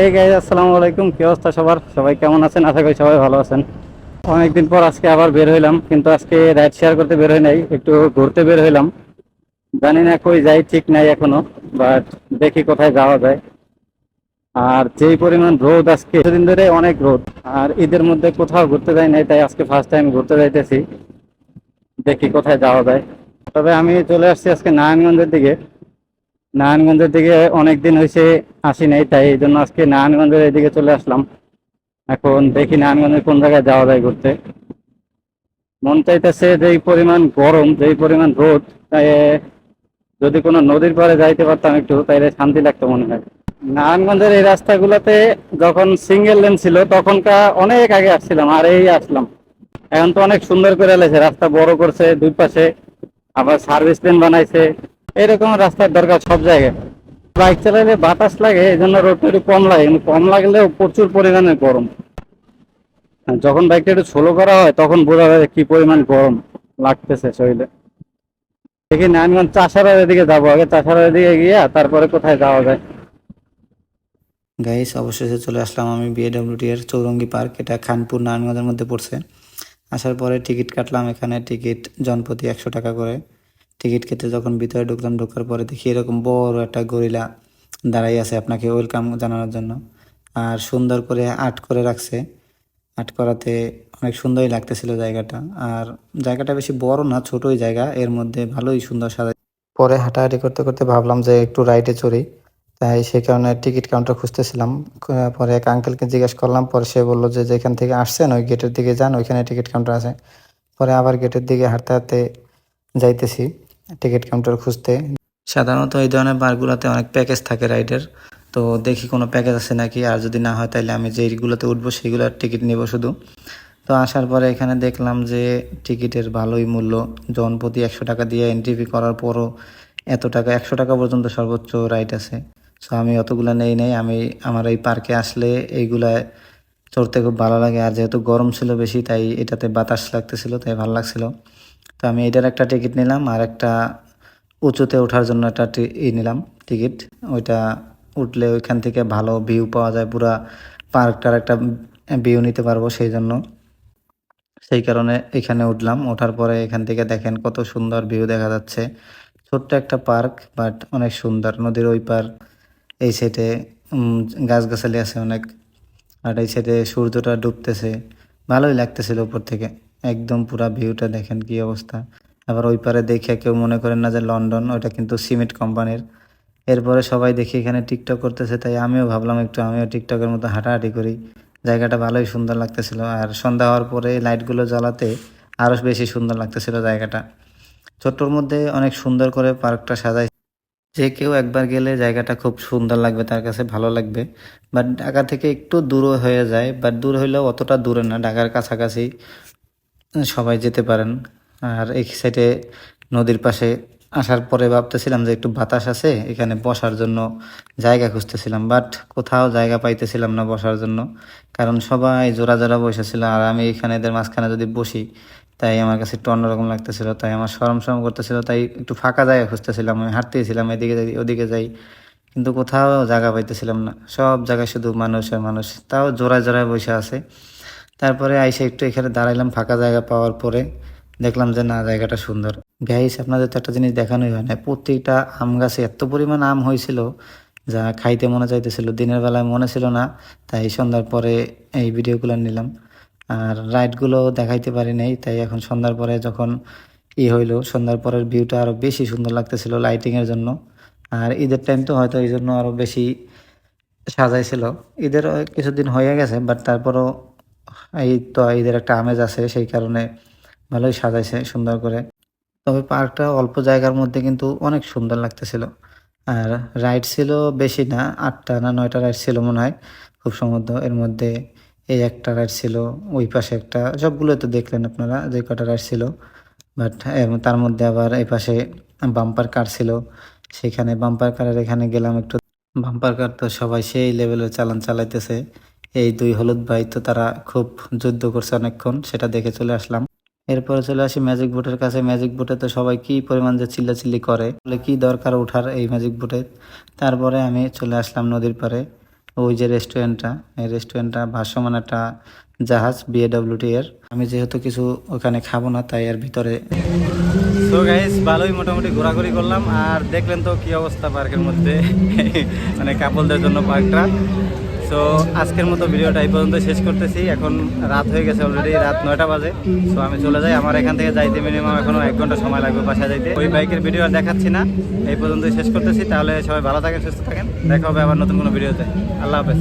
এই গাইজ আসসালামু আলাইকুম। কি অবস্থা সবার? সবাই কেমন আছেন? আশা করি সবাই ভালো আছেন। অনেকদিন পর আজকে আবার বের হইলাম, কিন্তু আজকে রাইড শেয়ার করতে বের হই নাই, একটু ঘুরতে বের হইলাম। জানি না কই যাই, ঠিক নাই এখনও বাট দেখি কোথায় যাওয়া যায়। আর যেই পরিমাণ রোদ আজকে কিছুদিন ধরে অনেক রোদ, আর ঈদের মধ্যে কোথাও ঘুরতে যাই নাই, তাই আজকে ফার্স্ট টাইম ঘুরতে যাইতেছি। দেখি কোথায় যাওয়া যায়। তবে আমি চলে আসছি আজকে নারায়ণগঞ্জের দিকে। নারায়ণগঞ্জের দিকে অনেক দিন হয়েছে আসি নাই, তাই এই জন্য আজকে নারায়ণগঞ্জের এদিকে চলে আসলাম। এখন দেখি নারায়ণগঞ্জের কোন জায়গায় যাওয়া যায় ঘুরতে। মন চাইতেছে যেই পরিমাণ গরম যেই পরিমাণ রোদ, তাই যদি কোনো নদীর পাড়ে যাইতে পারতাম একটু, তাইলে শান্তি লাগতো মনে হয়। নারায়ণগঞ্জের এই রাস্তাগুলোতে যখন সিঙ্গেল লেন ছিল, তখনকার অনেক আগে আসছিলাম, আর এই আসলাম। এখন তো অনেক সুন্দর করে এলেছে রাস্তা বড় করছে দুই পাশে, আবার সার্ভিস লেন বানাইছে। এরকম রাস্তার দরকার সব জায়গায়। বাইক চালাইলে বাতাস লাগে এই জন্য রোডটা একটু কম লাগে কম লাগলেও প্রচুর পরিমাণে গরম। যখন বাইকটা একটু স্লো করা হয়, তখন বোঝা যায় কি পরিমাণ গরম লাগতেছে শরীরে। দেখি নারায়ণগঞ্জ চাষারার দিকে যাব আগে চাষারার দিকে গিয়ে তারপরে কোথায় যাওয়া যায়। গাইস, অবশেষে চলে আসলাম আমি বিএডব্লিউটি এর চৌরঙ্গি পার্ক, এটা খানপুর নারায়ণগঞ্জের মধ্যে পড়ছে। আসার পরে টিকিট কাটলাম এখানে, টিকিট জনপ্রতি একশো টাকা করে। টিকিট কেটে যখন ভিতরে ঢুকলাম ঢোকার পরে দেখি এরকম বড় একটা গরিলা দাঁড়াই আছে আপনাকে ওয়েলকাম জানানোর জন্য। আর সুন্দর করে আর্ট করে রাখছে। আর্ট করাতে অনেক সুন্দরই লাগতেছিল জায়গাটা। আর জায়গাটা বেশি বড় না, ছোটই জায়গা। এর মধ্যে ভালোই সুন্দর সাজা পরে হাঁটাহাঁটি করতে করতে ভাবলাম যে একটু রাইডে চড়ি। তাই সেই কারণে টিকিট কাউন্টার খুঁজতেছিলাম। পরে এক আঙ্কেলকে জিজ্ঞেস করলাম। পরে সে বলল যে যেখান থেকে আসছেন, ওই গেটের দিকে যান, ওইখানে টিকিট কাউন্টার আছে। পরে আবার গেটের দিকে হাঁটতে হাঁটতে যাইতেছি। টিকিট কাউন্টার খুঁজতে। সাধারণত এই ধরনের বারগুলোতে অনেক প্যাকেজ থাকে রাইডের তো দেখি কোনো প্যাকেজ আছে নাকি, আর যদি না হয় তাহলে আমি যেইগুলোতে উঠবো সেইগুলোর টিকিট নিব শুধু। তো আসার পরে এখানে দেখলাম যে টিকিটের ভালোই মূল্য। জন প্রতি একশো টাকা দিয়ে এন্ট্রি ফি করার পরও এত টাকা, একশো টাকা পর্যন্ত সর্বোচ্চ রাইড আছে। সো আমি অতগুলো নেই নেই, আমি আমার এই পার্কে আসলে এইগুলায় চড়তে খুব ভালো লাগে। আর যেহেতু গরম ছিল বেশি, তাই এটাতে বাতাস লাগতেছিল, তাই ভালো লাগছিল। তো আমি এটার একটা টিকিট নিলাম আর একটা উঁচুতে ওঠার জন্য একটা ই নিলাম টিকিট ওইটা উঠলে ওইখান থেকে ভালো ভিউ পাওয়া যায়, পুরা পার্কটার একটা ভিউ নিতে পারব সেই জন্য। সেই কারণে এখানে উঠলাম। ওঠার পরে এখান থেকে দেখেন কত সুন্দর ভিউ দেখা যাচ্ছে। ছোট্ট একটা পার্ক বাট অনেক সুন্দর। নদীর ওই পার, এই সাইডে গাছগাছালি আছে অনেক। আর এই সাইডে সূর্যটা ডুবতেছে। ভালোই লাগতেছিল উপর থেকে। একদম পুরা ভিউটা দেখেন কি অবস্থা। আবার ওই পারে দেখে কেউ মনে করেন না যে লন্ডন ওটা কিন্তু সিমেন্ট কোম্পানির। এরপরে সবাই দেখি এখানে টিকটক করতেছে, তাই আমিও ভাবলাম একটু, আমিও টিকটকের মতো হাঁটাহাঁটি করি। জায়গাটা ভালোই সুন্দর লাগতেছিল। আর সন্ধ্যা হওয়ার পরে লাইটগুলো জ্বালাতে আরও বেশি সুন্দর লাগতেছিল জায়গাটা। ছোট্টর মধ্যে অনেক সুন্দর করে পার্কটা সাজাই। যে কেউ একবার গেলে জায়গাটা খুব সুন্দর লাগবে, তার কাছে ভালো লাগবে। বাট ঢাকা থেকে একটু দূর হয়ে যায়, বাট দূর হইলেও অতটা দূরে না, ঢাকার কাছাকাছি। সবাই যেতে পারেন। আর এই সাইডে নদীর পাশে আসার পরে ভাবতেছিলাম যে একটু বাতাস আছে, এখানে বসার জন্য জায়গা খুঁজতেছিলাম বাট কোথাও জায়গা পাইতেছিলাম না বসার জন্য। কারণ সবাই জোড়া জোড়া বসেছিল, আর আমি এখানে এদের মাঝখানে যদি বসি, তাই আমার কাছে একটু অন্যরকম লাগতেছিল, তাই আমার সরম সরম করতেছিল, তাই একটু ফাঁকা জায়গা খুঁজতেছিলাম, আমি হাঁটতেছিলাম, এদিকে যাই, ওদিকে যাই। কিন্তু কোথাও জায়গা পাইতেছিলাম না, সব জায়গায় শুধু মানুষ আর মানুষ, তাও জোড়ায় জোড়ায় বসে আছে। তারপরে আইসে একটু এখানে দাঁড়াইলাম ফাঁকা জায়গা পাওয়ার পরে। দেখলাম যে না, জায়গাটা সুন্দর। গাইস আপনাদের তো একটা জিনিস দেখানোই হয় না। প্রত্যেকটা আম গাছে এত পরিমাণ আম হয়েছিল যা খাইতে মনে চাইতেছিল। দিনের বেলায় মনে ছিল না, তাই সন্ধ্যার পরে এই ভিডিওগুলো নিলাম। আর রাইডগুলো দেখাইতে পারি নাই, তাই এখন সন্ধ্যার পরে যখন ই হইল, সন্ধ্যার পরের ভিউটা আরও বেশি সুন্দর লাগতেছিল লাইটিংয়ের জন্য। আর ঈদের টাইম তো হয়তো এই জন্য আরও বেশি সাজাইছিল। ঈদের কিছুদিন হয়ে গেছে বাট তারপরও এই তো ঈদের একটা আমেজ আছে, সেই কারণে ভালোই সাজাইছে সুন্দর করে। তবে পার্কটা অল্প জায়গার মধ্যে কিন্তু অনেক সুন্দর লাগতেছিল। আর রাইড ছিল বেশি না, আটটা না নয়টা রাইড ছিল মনে হয়। খুব সম্ভবত এর মধ্যে এই একটা রাইড ছিল, ওই পাশে একটা সবগুলো তো দেখলেন আপনারা যে কটা রাইড ছিল। বাট তার মধ্যে আবার এই পাশে বাম্পার কার ছিল। সেখানে বাম্পার কারের এখানে গেলাম একটু। বাম্পার কার তো সবাই সেই লেভেলের চালান চালাইতেছে। এই দুই হলুদ ভাই তো তারা খুব যুদ্ধ করছে অনেকক্ষণ, সেটা দেখে চলে আসলাম। এরপরে চলে আসি ম্যাজিক বোটের কাছে। ম্যাজিক বোটে তো সবাই কি পরিমাণ যে চিল্লাচিল্লি করে, বলে কি দরকার ওঠার এই ম্যাজিক বোটে? তারপরে আমি চলে আসলাম নদীর পাড়ে, ওই যে রেস্টুরেন্টটা। এই রেস্টুরেন্টটা ভাসমান একটা জাহাজ বিএডব্লিউটি এর। আমি যেহেতু কিছু ওখানে খাব না, তাই এর ভিতরে তো গাইস ভালোই মোটামুটি ঘোরাঘুরি করলাম। আর দেখলেন তো কি অবস্থা পার্কের মধ্যে মানে কাপলদের জন্য পার্কটা। সো আজকের মতো ভিডিওটা এই পর্যন্ত শেষ করতেছি। এখন রাত হয়ে গেছে অলরেডি রাত নয়টা বাজে। সো আমি চলে যাই। আমার এখান থেকে যাইতে মিনিমাম এখনও এক ঘণ্টা সময় লাগবে বাসায় যাইতে। ওই বাইকের ভিডিও আর দেখাচ্ছি না। এই পর্যন্তই শেষ করতেছি। তাহলে সবাই ভালো থাকেন, সুস্থ থাকেন। দেখা হবে আবার নতুন কোনো ভিডিওতে আল্লাহ হাফেজ।